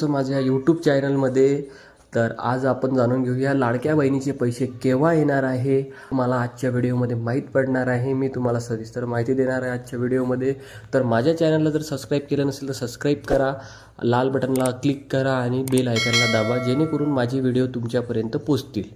तुमचं माझ्या यूट्यूब चॅनलमध्ये तर आज आपण जाणून घेऊया लाडक्या बहिणीचे पैसे केव्हा येणार आहे? मला आजच्या व्हिडिओमध्ये माहीत पडणार आहे. मी तुम्हाला सविस्तर माहिती देणार आहे आजच्या व्हिडिओमध्ये. तर माझ्या चॅनलला जर सबस्क्राईब केलं नसेल तर सबस्क्राईब करा. लाल बटनला क्लिक करा आणि बेल आयकनला दाबा जेणेकरून माझे व्हिडिओ तुमच्यापर्यंत पोचतील.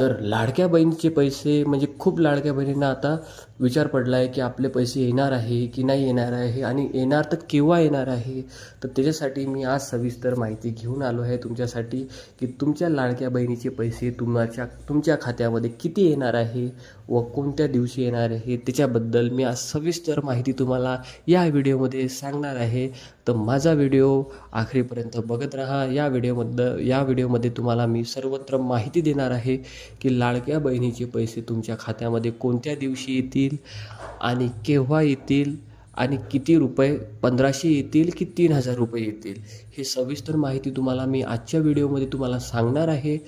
तर लाडक्या बहिणीचे पैसे म्हणजे खूप लाडक्या बहिणींना आता विचार पडला आहे की आपले पैसे येणार आहे की नाही येणार आहे आणि येणार तर केव्हा येणार आहे? तर त्याच्यासाठी मी आज सविस्तर माहिती घेऊन आलो आहे तुमच्यासाठी की तुमच्या लाडक्या बहिणीचे पैसे तुमच्या तुमच्या खात्यामध्ये किती येणार आहे व कोणत्या दिवशी येणार आहे? त्याच्याबद्दल मी आज सविस्तर माहिती तुम्हाला या व्हिडिओमध्ये सांगणार आहे. तर माझा व्हिडिओ आखरीपर्यंत बघत राहा. या व्हिडिओमध्ये या व्हिडिओमध्ये तुम्हाला मी सर्वत्र माहिती देणार आहे की लाडक्या बहिणीचे पैसे तुमच्या खात्यामध्ये कोणत्या दिवशी येतील आणि केव्हा येतील आणि किती रुपये पंधराशे येतील की तीन हजार रुपये येतील. हे सविस्तर माहिती तुम्हाला मी आजच्या व्हिडिओमध्ये तुम्हाला सांगणार आहे.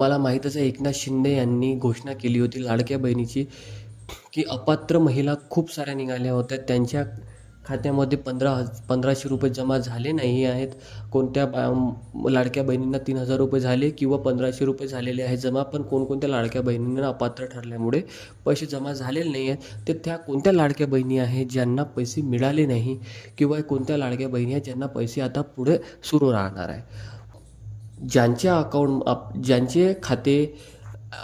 मला माहीतच आहे एकनाथ शिंदे यांनी घोषणा केली होती लाडक्या बहिणीची की अपात्र महिला खूप साऱ्या निघाल्या होत्या. त्यांच्या खात्यामध्ये पंधरा हज पंधराशे रुपये जमा झाले नाही आहेत. कोणत्या बा लाडक्या बहिणींना तीन हजार रुपये झाले किंवा पंधराशे रुपये झालेले आहेत जमा पण कोणकोणत्या लाडक्या बहिणींना अपात्र ठरल्यामुळे पैसे जमा झालेले नाही आहेत तर त्या कोणत्या लाडक्या बहिणी आहेत ज्यांना पैसे मिळाले नाही किंवा कोणत्या लाडक्या बहिणी आहेत ज्यांना पैसे आता पुढे सुरू राहणार आहे? ज्यांच्या अकाउंट आप ज्यांचे खाते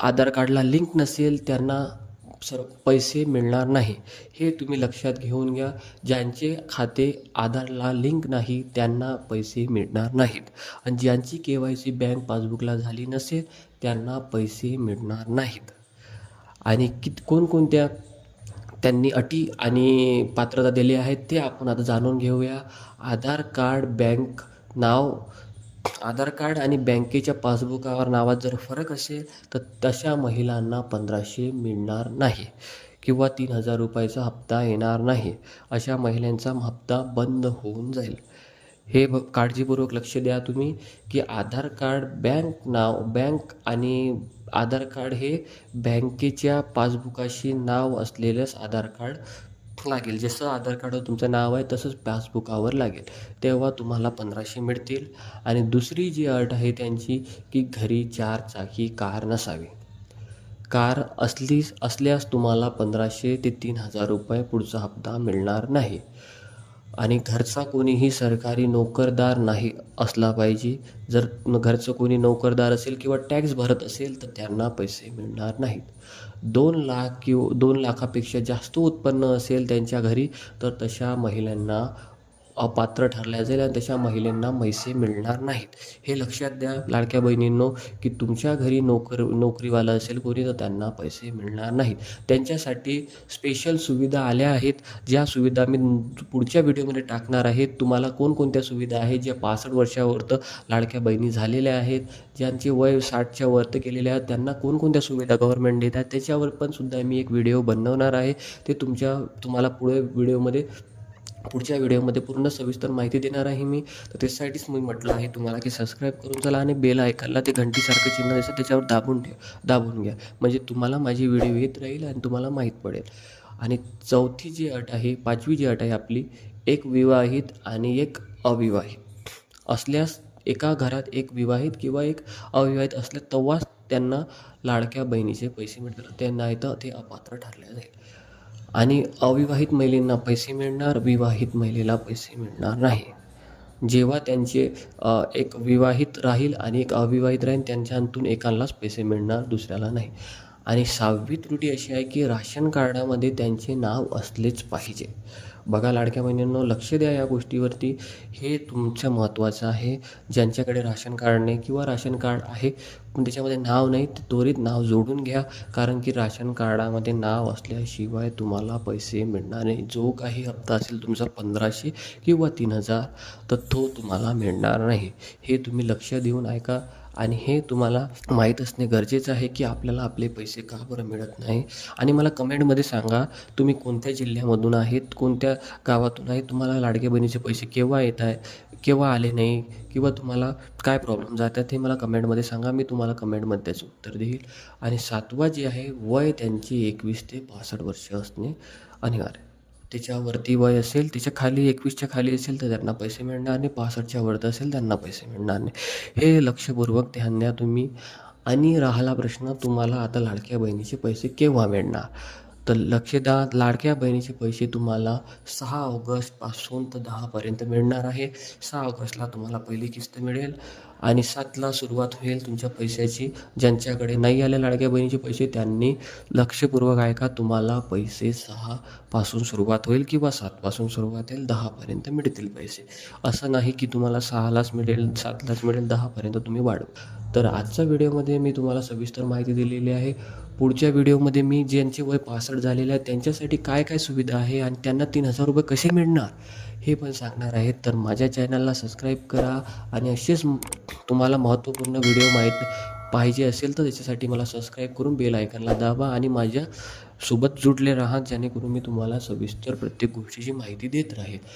आधार कार्डला लिंक नसेल त्यांना सर पैसे मिळणार नाही. हे तुम्ही लक्षात घेऊन घ्या. ज्यांचे खाते आधारला लिंक नाही त्यांना पैसे मिळणार नाहीत. आणि ज्यांची के वाय सी बँक पासबुकला झाली नसेल त्यांना पैसे मिळणार नाहीत. आणि कित कोणकोणत्या त्यांनी अटी आणि पात्रता दिली आहेत ते आपण आता जाणून घेऊया. आधार कार्ड बँक नाव आधार कार्ड आणि बँकेच्या पासबुकावर नावात जर फरक असेल तर तशा महिलांना पंधराशे मिळणार नाही किंवा तीन हजार रुपयाचा हप्ता येणार नाही. अशा महिलांचा हप्ता बंद होऊन जाईल. हे ब काळजीपूर्वक लक्ष द्या तुम्ही की आधार कार्ड बँक नाव बँक आणि आधार कार्ड हे बँकेच्या पासबुकाशी नाव असलेलंच आधार कार्ड लागेल. जसं आधार कार्डवर तुमचं नाव आहे तसंच पासबुकावर लागेल. तेव्हा तुम्हाला पंधराशे मिळतील. आणि दुसरी जी अट आहे त्यांची की घरी चार चाकी कार नसावी. कार असली असल्यास तुम्हाला पंधराशे ते तीन हजार रुपये पुढचा हप्ता मिळणार नाही. आणि घरचा कोणीही सरकारी नोकरदार नाही असला पाहिजे. जर घरचं कोणी नोकरदार असेल किंवा टॅक्स भरत असेल तर त्यांना पैसे मिळणार नाहीत. दोन लाख किंवा दोन लाखापेक्षा जास्त उत्पन्न असेल त्यांच्या घरी तर तशा महिलांना अपात्र ठरल्या जाईल आणि तशा महिलांना पैसे मिळणार नाहीत. हे लक्षात द्या लाडक्या बहिणींनो की तुमच्या घरी नोकर नोकरीवाला असेल कोणी तर त्यांना पैसे मिळणार नाहीत. त्यांच्यासाठी स्पेशल सुविधा आल्या आहेत. ज्या सुविधा मी पुढच्या व्हिडिओमध्ये टाकणार आहे. तुम्हाला कोणकोणत्या सुविधा आहेत ज्या पासष्ट वर्षावरतं लाडक्या बहिणी झालेल्या आहेत ज्यांचे वय साठच्या वरती केलेले आहेत त्यांना कोणकोणत्या सुविधा गव्हर्नमेंट देतात त्याच्यावर पण सुद्धा मी एक व्हिडिओ बनवणार आहे. ते तुमच्या तुम्हाला पुढे व्हिडिओमध्ये पुढच्या व्हिडिओमध्ये पूर्ण सविस्तर माहिती देणार आहे मी. तर त्यासाठीच मी म्हटलं आहे तुम्हाला की सबस्क्राईब करून चला आणि बेल ऐकायला ते घंटीसारखं चिन्ह दिसतं त्याच्यावर दाबून ठेव दाबून घ्या. म्हणजे तुम्हाला माझी व्हिडिओ येत राहील आणि तुम्हाला माहीत पडेल. आणि चौथी जी अट आहे पाचवी जी अट आहे आपली एक विवाहित आणि एक अविवाहित. असल्यास एका घरात एक विवाहित किंवा एक अविवाहित असले तेव्हाच त्यांना लाडक्या बहिणीचे पैसे मिळतात. ते नाही तर ते अपात्र ठरले जाईल. आणि अविवाहित महिलेंना पैसे मिळणार विवाहित महिलेला पैसे मिळणार नाही. जेव्हा त्यांचे एक विवाहित राहील आणि एक अविवाहित राहील त्यांच्यातून एकालाच पैसे मिळणार दुसऱ्याला नाही. आणि सहावी त्रुटी अशी आहे की राशन कार्डामध्ये त्यांचे नाव असलेच पाहिजे. बघा लाडक्या बहिणींनो लक्ष द्या या गोष्टीवरती. हे तुमचं महत्त्वाचं आहे. ज्यांच्याकडे राशन कार्ड नाही किंवा राशन कार्ड आहे पण त्याच्यामध्ये नाव नाही ते त्वरित नाव जोडून घ्या. कारण की राशन कार्डामध्ये नाव असल्याशिवाय तुम्हाला पैसे मिळणार नाही. जो काही हप्ता असेल तुमचा पंधराशे किंवा तीन हजार तर तो तुम्हाला मिळणार नाही. हे तुम्ही लक्ष देऊन ऐका. आणि हे तुम्हाला माहीत असणे गरजेचं आहे की आपल्याला आपले पैसे का बरं मिळत नाही? आणि मला कमेंटमध्ये सांगा तुम्ही कोणत्या जिल्ह्यामधून आहेत? कोणत्या गावातून आहे तुम्हाला लाडक्या बहिणीचे पैसे केव्हा येत आहे? केव्हा आले नाही? किंवा तुम्हाला काय प्रॉब्लेम जातात हे मला कमेंटमध्ये सांगा मी तुम्हाला कमेंटमध्ये त्याचं उत्तर देईल. आणि सातवा जे आहे वय त्यांची एकवीस ते पासष्ट वर्ष असणे अनिवार्य. त्याच्यावरती वय असेल त्याच्याखाली एकवीसच्या खाली असेल तर त्यांना पैसे मिळणार नाही. पासष्टच्या वरती असेल त्यांना पैसे मिळणार नाही. हे लक्षपूर्वक ध्यान द्या तुम्ही. आणि राहिला प्रश्न तुम्हाला आता लाडक्या बहिणीचे पैसे केव्हा मिळणार? तर लक्ष द्या लाडक्या बहिणीचे पैसे तुम्हाला सहा ऑगस्टपासून तर दहापर्यंत मिळणार आहे. सहा ऑगस्टला तुम्हाला पहिली किस्त मिळेल. आणि सातला सुरुवात होईल तुमच्या पैशाची. ज्यांच्याकडे नाही आले लाडक्या बहिणीचे पैसे त्यांनी लक्षपूर्वक आहे का तुम्हाला पैसे सहापासून सुरुवात होईल किंवा सातपासून सुरुवात होईल दहापर्यंत मिळतील पैसे. असं नाही की तुम्हाला सहालाच मिळेल सातलाच मिळेल दहापर्यंत तुम्ही वाढवा. तर आजच्या व्हिडिओमध्ये मी तुम्हाला सविस्तर माहिती दिलेली आहे. पुढच्या व्हिडिओमध्ये मी ज्यांचे वय पासष्ट झालेले आहे त्यांच्यासाठी काय काय सुविधा आहे आणि त्यांना तीन हजार रुपये कसे मिळणार? हे पण सांगणार आहेत. तर माझ्या चॅनलला सबस्क्राईब करा आणि असेच तुम्हाला महत्त्वपूर्ण व्हिडिओ माहीत पाहिजे असेल तर त्याच्यासाठी मला सबस्क्राईब करून बेल आयकनला दाबा आणि माझ्या सोबत जुडले राहा जेणेकरून मी तुम्हाला सविस्तर प्रत्येक गोष्टीची माहिती देत राहील.